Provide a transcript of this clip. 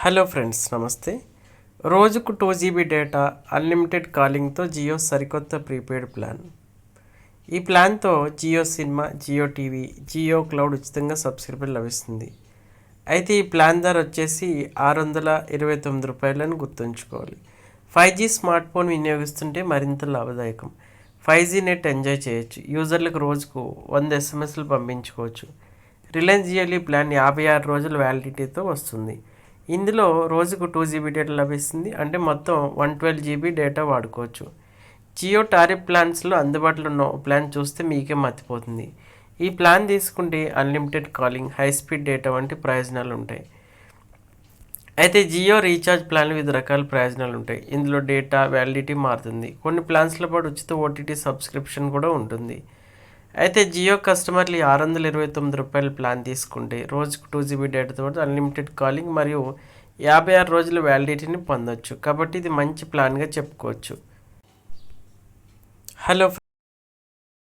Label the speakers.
Speaker 1: Hello friends నమస్తే. రోజుకు two GB data unlimited కాలింగ్తో జియో సరికొత్త ప్రీపెయిడ్ ప్లాన్. ఈ ప్లాన్తో Jio cinema Jio TV Jio cloud ఉచితంగా సబ్స్క్రిప్షన్ లభిస్తుంది. అయితే ఈ ప్లాన్ ధర వచ్చేసి ఆరు వందల ఇరవై తొమ్మిది రూపాయలని గుర్తుంచుకోవాలి. ఫైవ్ జీ స్మార్ట్ ఫోన్ వినియోగిస్తుంటే మరింత లాభదాయకం. ఫైవ్ జీ నెట్ ఎంజాయ్ చేయొచ్చు. యూజర్లకు రోజుకు వంద ఎస్ఎంఎస్లు పంపించుకోవచ్చు. రిలయన్స్ జియోలీ ప్లాన్ యాభై ఆరు రోజుల వ్యాలిడిటీతో వస్తుంది. ఇందులో రోజుకు టూ జీబీ డేటా లభిస్తుంది. అంటే మొత్తం వన్ ట్వెల్వ్ జీబీ డేటా వాడుకోవచ్చు. జియో టారిఫ్ ప్లాన్స్లో అందుబాటులో ఉన్న ఓ ప్లాన్ చూస్తే మీకే మర్చిపోతుంది ఈ ప్లాన్ తీసుకుంటే unlimited calling high speed data వంటి ప్రయోజనాలు ఉంటాయి. అయితే జియో రీఛార్జ్ ప్లాన్లు వివిధ రకాల ప్రయోజనాలు ఉంటాయి. ఇందులో డేటా వ్యాలిడిటీ మారుతుంది. కొన్ని ప్లాన్స్లో పాటు ఉచిత ఓటీటీ సబ్స్క్రిప్షన్ కూడా ఉంటుంది. అయితే జియో కస్టమర్లు ఆరు వందల ఇరవై తొమ్మిది రూపాయల ప్లాన్ తీసుకుంటే రోజుకు టూ జీబీ డేటాతో పాటు అన్లిమిటెడ్ కాలింగ్ మరియు యాభై ఆరు రోజుల వ్యాలిడిటీని పొందొచ్చు. కాబట్టి ఇది మంచి ప్లాన్గా చెప్పుకోవచ్చు. హలో